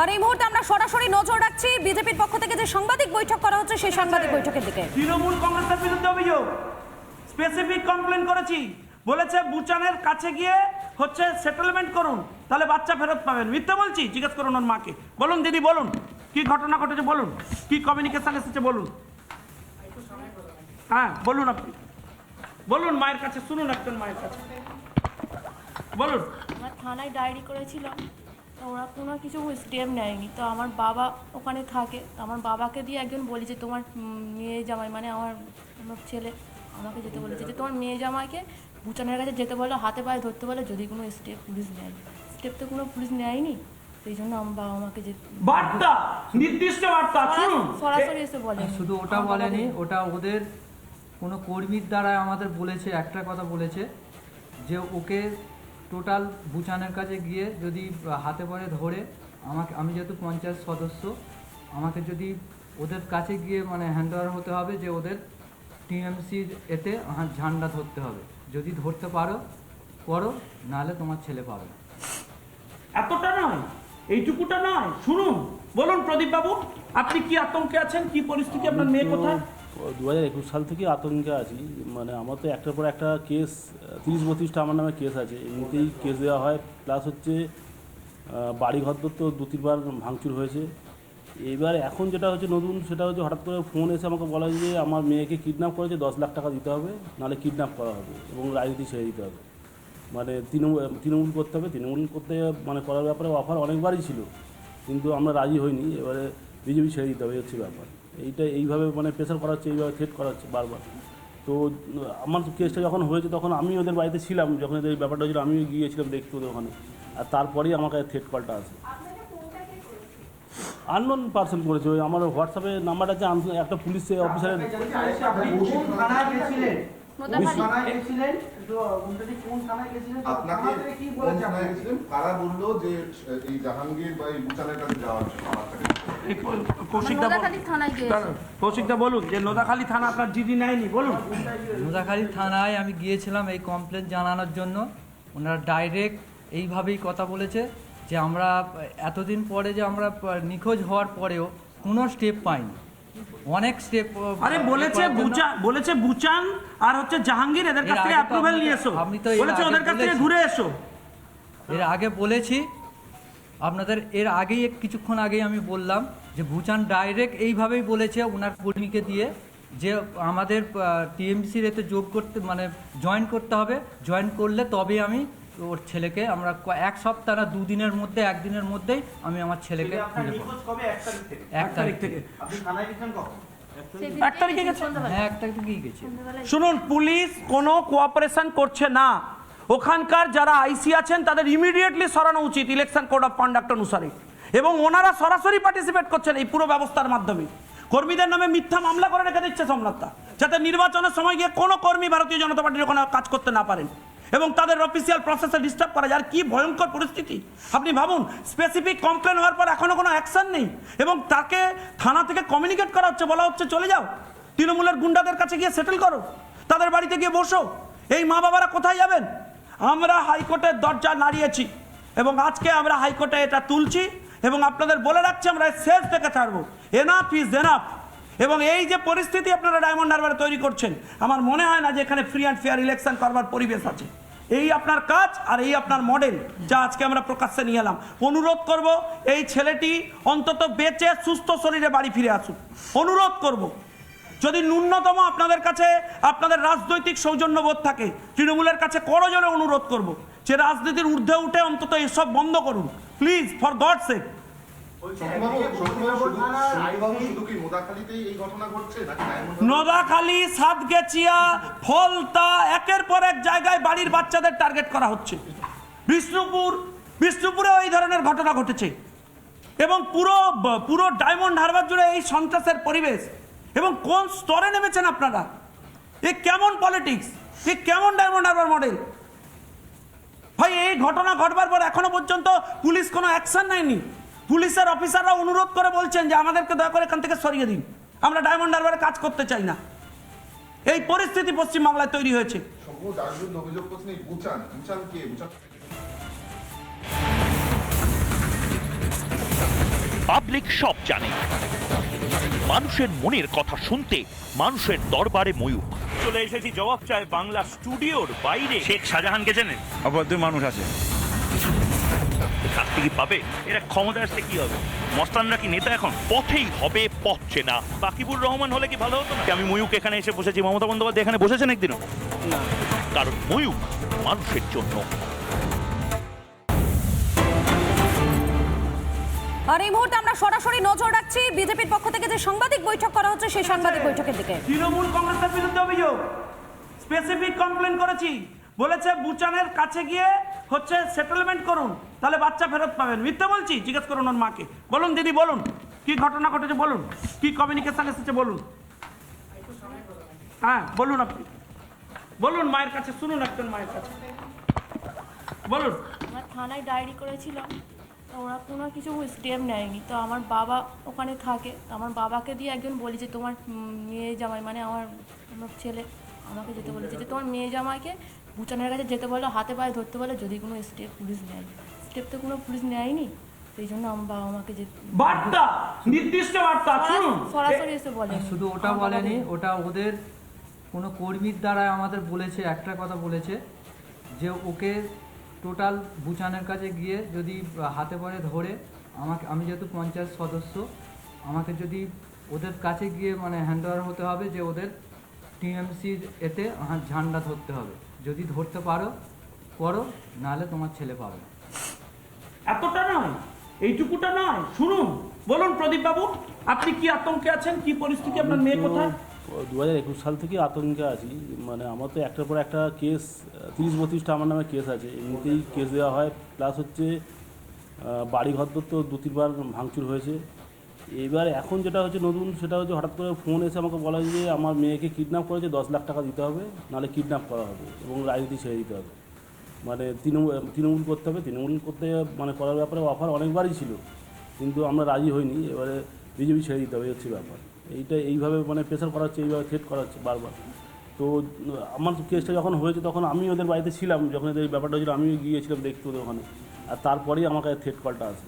আর এই মুহূর্তে আমরা সরাসরি নজর রাখছি বিজেপির পক্ষ থেকে যে সাংবাদিক বৈঠক করা হচ্ছে সেই সাংবাদিক বৈঠকের দিকে। তৃণমূল কংগ্রেসের বিরুদ্ধে অভিযোগ। স্পেসিফিক কমপ্লেন করেছি। বলেছে বুচানের কাছে গিয়ে হচ্ছে সেটেলমেন্ট করুন তাহলে বাচ্চা ফেরত পাবেন। মিথ্যা বলছি জিজ্ঞেস করুন ওর মাকে। বলুন দিদি বলুন। কি ঘটনা ঘটেছে বলুন। কি কমিউনিকেশন এসেছে বলুন। হ্যাঁ বলুন আপনি। বলুন মায়ের কাছে শুনুন একজন মায়ের কাছে। বলুন। আমার থানায় ডায়েরি করেছিলাম। তো ওরা কোনো কিছু স্টেপ নেয়নি। তো আমার বাবা ওখানে থাকে। তো আমার বাবাকে দিয়ে একজন বলি যে তোমার মেয়ে জামাই মানে আমার আমার ছেলে আমাকে যেতে বলেছে যে তোমার মেয়ে জামাইকে বুচানের কাছে যেতে বলো হাতে পায়ে ধরতে বলে যদি কোনো স্টেপ পুলিশ নেয়। স্টেপ তো কোনো পুলিশ নেয়নি। সেই জন্য আমার বাবা আমাকে যে বার্তা! নির্দিষ্ট বার্তা শুনুন। সরাসরি এসে বলে। শুধু ওটা বলেনি ওটা ওদের কোনো কর্মীর দ্বারা আমাদের বলেছে একটা কথা বলেছে যে ওকে টোটাল বুচানের কাছে গিয়ে যদি হাতে পরে ধরে আমাকে আমি যেহেতু পঞ্চায়েত সদস্য আমাকে যদি ওদের কাছে গিয়ে মানে হ্যান্ড হতে হবে যে ওদের টিএমসির এতে ঝান্ডা ধরতে হবে। যদি ধরতে পারো করো নাহলে তোমার ছেলে পাবে এতটা নয় এইটুকুটা নয় শুনুন বলুন প্রদীপ বাবু আপনি কি আতঙ্কে আছেন? কি পরিস্থিতি? আপনার মেয়ে কোথায়? দু হাজার একুশ সাল থেকে আতঙ্কে আছি। মানে আমার তো একটার পর একটা কেস তিরিশ বত্রিশটা আমার নামে কেস আছে। এমনিতেই কেস দেওয়া হয়। প্লাস হচ্ছে আহ, বাড়ি ঘর তো দু তিনবার ভাঙচুর হয়েছে। এবার এখন যেটা হচ্ছে নতুন সেটা হচ্ছে হঠাৎ করে ফোন এসে আমাকে বলা যে আমার মেয়েকে কিডন্যাপ করেছে দশ লাখ টাকা দিতে হবে নাহলে কিডন্যাপ করা হবে এবং রাজনীতি ছেড়ে দিতে হবে। মানে তৃণমূল তৃণমূল করতে হবে। তৃণমূল করতে মানে করার ব্যাপারে অফার অনেকবারই ছিল। কিন্তু আমরা রাজি হইনি। এবারে বিজেপি ছেড়ে দিতে হবে হচ্ছে ব্যাপার। এইটা এইভাবে মানে প্রেশার করা হচ্ছে এইভাবে থ্রেট করা হচ্ছে বারবার। তো, আমার কেসটা যখন হয়েছে তখন আমি ওদের বাড়িতে ছিলাম, যখন এদের ব্যাপারটা হয়েছিল, আমিও গিয়েছিলাম দেখতে ওদের ওখানে। আর তারপরেই আমার কাছে থ্রেট কলটা আছে আননোন পার্সন করেছে, ওই আমার হোয়াটসঅ্যাপে নাম্বার আছে একটা পুলিশ অফিসারের আপনাকে কোন থানায় গেছিলেন? কারা বলল যে। কৌশিকদা বলুন নোদাখালী থানা আপনার জিডি নেয়নি বলুন। নোদাখালী থানায় আমি গিয়েছিলাম এই কমপ্লেন জানানোর জন্য। ওনারা ডাইরেক্ট এইভাবেই কথা বলেছে যে আমরা এতদিন পরে যে আমরা নিখোঁজ হওয়ার পরেও কোনো স্টেপ পাইনি। অনেক স্টেপ আরে বলেছে বুচা বলেছে বুচান আর হচ্ছে জাহাঙ্গীর এদের কাছ থেকে আগে নিয়ে এসো। আমি তো বলেছে ওদের কাছ থেকে। ঘুরে এসো। এর আগে বলেছি আপনাদের এর আগেই কিছুক্ষণ আগেই আমি বললাম যে ভুটান ডাইরেক্ট এইভাবেই বলেছে ওনার কর্মীকে দিয়ে যে আমাদের টিএমসির এতে যোগ করতে মানে জয়েন করতে হবে। জয়েন করলে তবে আমি ওর ছেলেকে আমরা এক সপ্তাহ না দুদিনের মধ্যে একদিনের মধ্যেই আমি আমার ছেলেকে খুঁজে পাবো। এক তারিখ থেকে। এক তারিখে গেছে? হ্যাঁ এক তারিখ থেকেই গেছে। শুনুন পুলিশ কোনো কোঅপারেশন করছে না। ওখানকার যারা আইসি আছেন তাদের ইমিডিয়েটলি সরানো উচিত ইলেকশন কোড অফ কন্ডাক্ট অনুসারে। এবং ওনারা সরাসরি পার্টিসিপেট করছেন এই পুরো ব্যবস্থার মাধ্যমে। কর্মীদের নামে মিথ্যা মামলা করে রেখে দিচ্ছে সোমনাথটা যাতে নির্বাচনের সময় গিয়ে কোনো কর্মী ভারতীয় জনতা পার্টির ওখানে কাজ করতে না পারেন। এবং তাদের অফিসিয়াল প্রসেসে ডিস্টার্ব করা যায়। আর কি ভয়ঙ্কর পরিস্থিতি। আপনি ভাবুন স্পেসিফিক কমপ্লেন হওয়ার পর এখনও কোনো অ্যাকশন নেই। এবং তাকে থানা থেকে কমিউনিকেট করা হচ্ছে, বলা হচ্ছে, চলে যাও। তৃণমূলের গুন্ডাদের কাছে গিয়ে সেটেল করো। তাদের বাড়িতে গিয়ে বসো। এই মা বাবারা কোথায় যাবেন? আমরা হাইকোর্টের দরজা নাড়িয়েছি। এবং আজকে আমরা হাইকোর্টে এটা তুলছি। এবং আপনাদের বলে রাখছি, আমরা শেষ থেকে ছাড়বো। এনাফ ইজ এনাফ এবং এই যে পরিস্থিতি আপনারা ডায়মন্ড হারবারে তৈরি করছেন, আমার মনে হয় না যে এখানে ফ্রি অ্যান্ড ফেয়ার ইলেকশন করবার পরিবেশ আছে। এই আপনার কাজ আর এই আপনার মডেল যা আজকে আমরা প্রকাশ্যে নিয়ে এলাম। অনুরোধ করব, এই ছেলেটি অন্তত বেঁচে সুস্থ শরীরে বাড়ি ফিরে আসুক। অনুরোধ করব, যদি ন্যূনতম আপনাদের কাছে আপনাদের রাজনৈতিক সৌজন্যবোধ থাকে, তৃণমূলের কাছে করজোরে অনুরোধ করব, যে রাজনীতির ঊর্ধ্বে উঠে অন্তত এসব বন্ধ করুন। Please for God sake Falta, একের পর এক জায়গায় বাড়ির বাচ্চাদের টার্গেট করা হচ্ছে। বিষ্ণুপুর বিষ্ণুপুরেও এই ধরনের ঘটনা ঘটেছে। এবং পুরো পুরো ডায়মন্ড হারবার জুড়ে এই সন্ত্রাসের পরিবেশ। এবং কোন স্তরে নেমেছেন আপনারা? এ কেমন পলিটিক্স এ কেমন ডায়মন্ড হারবার মডেল ভাই, এই ঘটনা ঘটবার পর এখনও পর্যন্ত পুলিশ কোনো অ্যাকশন নেয়নি। পুলিশের অফিসাররা অনুরোধ করে বলছেন যে আমাদেরকে দয়া করে এখান থেকে সরিয়ে দিন। আমরা ডায়মন্ড হারবারে কাজ করতে চাই না। এই পরিস্থিতি পশ্চিমবাংলায় তৈরি হয়েছে। পাবলিক সব জানে। মানুষের মনের কথা শুনতে মানুষের দরবারে ময়ূক চলে এসেছি জবাব চায় বাংলা স্টুডিওর বাইরে। শেখ শাহজাহানকে চেনেন? অভদ্র মানুষ আছে। শাস্তি কি পাবে। এরা ক্ষমতা আসলে কি হবে? মস্তানরা কি নেতা এখন? পথেই হবে পথ চেনা। বাকিবুর রহমান হলে কি ভালো হতো? না আমি ময়ূক এখানে এসে বসেছি মমতা বন্দ্যোপাধ্যায় এখানে বসেছেন একদিনও? কারণ ময়ূক মানুষের জন্য। আর এই মুহূর্তে আমরা সরাসরি নজর রাখছি বিজেপির পক্ষ থেকে যে সাংবাদিক বৈঠক করা হচ্ছে সেই সাংবাদিক বৈঠকের দিকে। তৃণমূল কংগ্রেসের বিরুদ্ধে অভিযোগ। স্পেসিফিক কমপ্লেন করেছি। বলেছে বুচানের কাছে গিয়ে হচ্ছে সেটেলমেন্ট করুন, তাহলে বাচ্চা ফেরত পাবেন। মিথ্যা বলছি, জিজ্ঞেস করুন ওর মাকে। বলুন, দিদি, বলুন, কি ঘটনা ঘটেছে বলুন, কি কমিউনিকেশান এসেছে বলুন। হ্যাঁ বলুন আপনি। বলুন মায়ের কাছে, শুনুন একজন মায়ের কাছে। বলুন। আমার থানায় ডায়েরি করেছিলাম ওরা কোনো কিছু স্টেপ নেয়নি। তো আমার বাবা ওখানে থাকে আমার বাবাকে দিয়ে একজন বলি যে, তোমার মেয়ে জামাই মানে আমার আমার ছেলে আমাকে যেতে বলেছে যে তোমার মেয়ে জামাইকে ভুটানের কাছে যেতে বলো হাতে পায়ে ধরতে বলে যদি কোনো স্টেপ পুলিশ নেয়। স্টেপ তো কোনো পুলিশ নেয়নি সেই জন্য আমার বাবা আমাকে যে বার্তা নির্দিষ্ট বার্তা শুনুন। সরাসরি এসে বলে শুধু ওটা বলেনি ওটা ওদের কোনো কর্মীর দ্বারা আমাদের বলেছে একটা কথা বলেছে যে ওকে টোটাল বুচানের কাছে গিয়ে যদি হাতে পায়ে ধরে আমাকে আমি যেহেতু পঞ্চায়েত সদস্য আমাকে যদি ওদের কাছে গিয়ে মানে হ্যান্ড হতে হবে যে ওদের টিএমসির এতে ঝান্ডা ধরতে হবে। যদি ধরতে পারো করো নাহলে তোমার ছেলে পাবে এতটা নয় এইটুকুটা নয়। শুনুন বলুন প্রদীপ বাবু আপনি কি আতঙ্কে আছেন? কি পরিস্থিতি? আপনার মেয়ে কোথায়? দু হাজার একুশ সাল থেকে আতঙ্কে আছি। মানে আমার তো একটার পর একটা কেস তিরিশ বত্রিশটা আমার নামে কেস আছে। এমনিতেই কেস দেওয়া হয়। প্লাস হচ্ছে আহ, বাড়ি ঘর তো দু তিনবার ভাঙচুর হয়েছে। এবার এখন যেটা হচ্ছে নতুন, সেটা হচ্ছে হঠাৎ করে ফোন এসে আমাকে বলা যে আমার মেয়েকে কিডন্যাপ করেছে, দশ লাখ টাকা দিতে হবে, নাহলে কিডন্যাপ করা হবে এবং রাজনীতি ছেড়ে দিতে হবে। মানে তৃণমূল তৃণমূল করতে হবে। তৃণমূল করতে মানে করার ব্যাপারে অফার অনেকবারই ছিল, কিন্তু আমরা রাজি হইনি। এবারে বিজেপি ছেড়ে দিতে হবে হচ্ছে ব্যাপার। এইটা এইভাবে মানে প্রেশার করা হচ্ছে, এইভাবে থ্রেট করা হচ্ছে বারবার। তো, আমার কেসটা যখন হয়েছে, তখন আমি ওদের বাড়িতে ছিলাম, যখন এই ব্যাপারটা হয়েছিল আমি গিয়েছিলাম দেখতে ওদের ওখানে। আর তারপরেই আমার কাছে থ্রেট কলটা আছে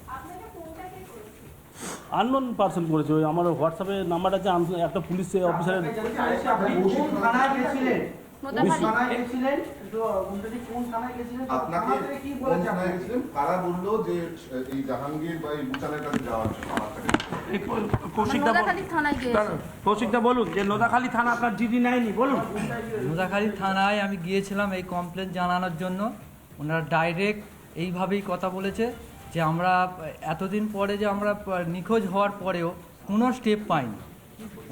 আননোন পার্সন করেছে। ওই আমার হোয়াটসঅ্যাপে নাম্বার আছে একটা পুলিশ অফিসারের কৌশিকদা বলুন যে নোদাখালী থানা আপনার জিডি নেয়নি বলুন। মুদাখালী থানায় আমি গিয়েছিলাম এই কমপ্লেন জানানোর জন্য। ওনারা ডাইরেক্ট এইভাবেই কথা বলেছে। যে আমরা এতদিন পরে যে আমরা নিখোঁজ হওয়ার পরেও কোনো স্টেপ পাইনি।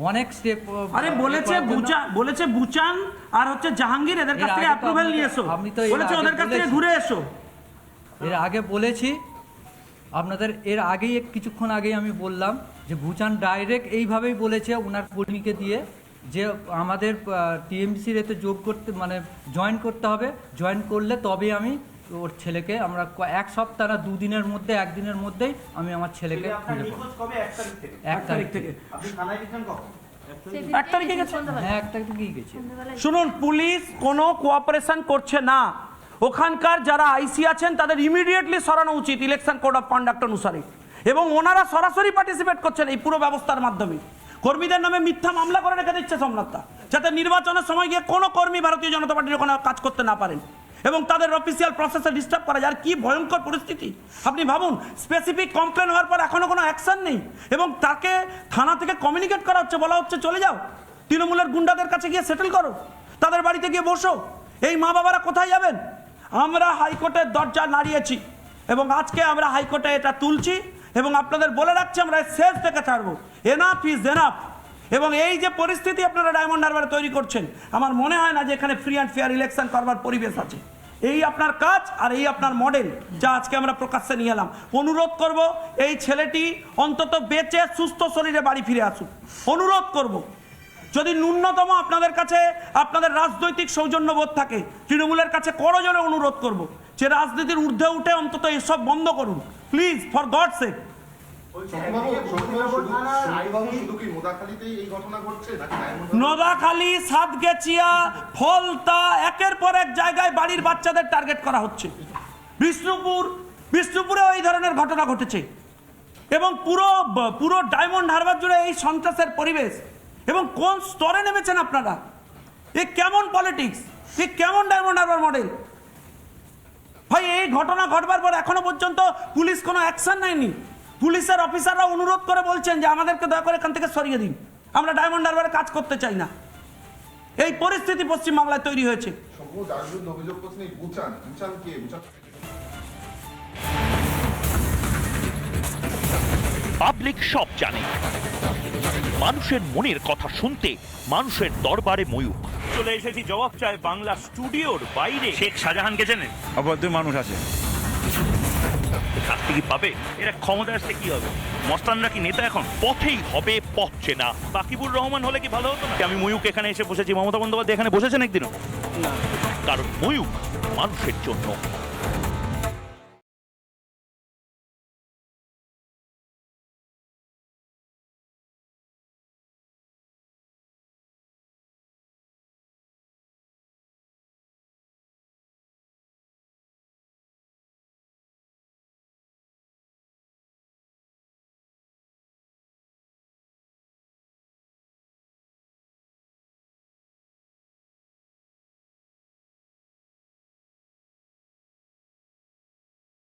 অনেক স্টেপ আরে বলেছে বুচান বলেছে বুচান আর হচ্ছে জাহাঙ্গীর এদের কাছ থেকে অ্যাপ্রুভেল নিয়ে এসো। আমি তো বলেছে ওদের কাছ থেকে ঘুরে এসো। এর আগে বলেছি আপনাদের এর আগেই কিছুক্ষণ আগেই আমি বললাম যে ভুচান ডাইরেক্ট এইভাবেই বলেছে ওনার কর্মীকে দিয়ে যে আমাদের টিএমসির এতে যোগ করতে মানে জয়েন করতে হবে। জয়েন করলে তবে আমি ওর ছেলেকে আমরা এক সপ্তাহ না দুদিনের মধ্যে একদিনের মধ্যেই আমি আমার ছেলেকে এক তারিখ থেকে। এক তারিখে গেছে হ্যাঁ এক তারিখ থেকেই গেছি। শুনুন পুলিশ কোনো কোঅপারেশন করছে না। ওখানকার যারা আইসি আছেন তাদের ইমিডিয়েটলি সরানো উচিত ইলেকশন কোড অফ কন্ডাক্ট অনুসারে। এবং ওনারা সরাসরি পার্টিসিপেট করছেন এই পুরো ব্যবস্থার মাধ্যমে। কর্মীদের নামে মিথ্যা মামলা করে রেখে দিচ্ছে সোমনাথটা যাতে নির্বাচনের সময় গিয়ে কোনো কর্মী ভারতীয় জনতা পার্টির ওখানে কাজ করতে না পারেন। এবং তাদের অফিসিয়াল প্রসেসে ডিস্টার্ব করা যায়। আর কি ভয়ঙ্কর পরিস্থিতি। আপনি ভাবুন স্পেসিফিক কমপ্লেন হওয়ার পর এখনও কোনো অ্যাকশন নেই। এবং তাকে থানা থেকে কমিউনিকেট করা হচ্ছে, বলা হচ্ছে, চলে যাও। তৃণমূলের গুন্ডাদের কাছে গিয়ে সেটেল করো। তাদের বাড়িতে গিয়ে বসো। এই মা বাবারা কোথায় যাবেন? আমরা হাইকোর্টের দরজা নাড়িয়েছি। এবং আজকে আমরা হাইকোর্টে এটা তুলছি। এবং আপনাদের বলে রাখছি, আমরা শেষ থেকে ছাড়বো। এনাফ ইজ এনাফ এবং এই যে পরিস্থিতি আপনারা ডায়মন্ড হারবারে তৈরি করছেন, আমার মনে হয় না যে এখানে ফ্রি অ্যান্ড ফেয়ার ইলেকশন করবার পরিবেশ আছে। এই আপনার কাজ আর এই আপনার মডেল যা আজকে আমরা প্রকাশ্যে নিয়ে এলাম। অনুরোধ করব, এই ছেলেটি অন্তত বেঁচে সুস্থ শরীরে বাড়ি ফিরে আসুক। অনুরোধ করব, যদি ন্যূনতম আপনাদের কাছে আপনাদের রাজনৈতিক সৌজন্যবোধ থাকে, তৃণমূলের কাছে করজনে অনুরোধ করব, যে রাজনীতির ঊর্ধ্বে উঠে অন্তত এসব বন্ধ করুন। Please for God sake Nodakhali Satgachia Falta, একের পর এক জায়গায় বাড়ির বাচ্চাদের টার্গেট করা হচ্ছে। বিষ্ণুপুর, বিষ্ণুপুরে ওই ধরনের ঘটনা ঘটেছে। এবং পুরো পুরো ডায়মন্ড হারবার জুড়ে এই সন্ত্রাসের পরিবেশ। এবং কোন স্তরে নেমেছেন আপনারা? এ কেমন পলিটিক্স এ কেমন ডায়মন্ড হারবার মডেল ভাই, এই ঘটনা ঘটবার পর এখনও পর্যন্ত পুলিশ কোনো অ্যাকশন নেয়নি। পুলিশের অফিসাররা অনুরোধ করে বলছেন যে আমাদেরকে দয়া করে এখান থেকে সরিয়ে দিন। আমরা ডায়মন্ড হারবারে কাজ করতে চাই না। এই পরিস্থিতি পশ্চিমবাংলায় তৈরি হয়েছে। কে? পাবলিক সব জানে। মানুষের মনের কথা শুনতে মানুষের দরবারে ময়ূক চলে এসেছি জবাব চায় বাংলা স্টুডিওর বাইরে। শেখ শাহজাহানকে চেনেন? অভদ্র মানুষ আছে। শাস্তি কি পাবে। এরা ক্ষমতা আসলে কি হবে? মস্তানরা কি নেতা এখন? পথেই হবে পথ চেনা। বাকিবুর রহমান হলে কি ভালো হতো না? আমি ময়ূক এখানে এসে বসেছি মমতা বন্দ্যোপাধ্যায় এখানে বসেছেন একদিনও? কারণ ময়ূক মানুষের জন্য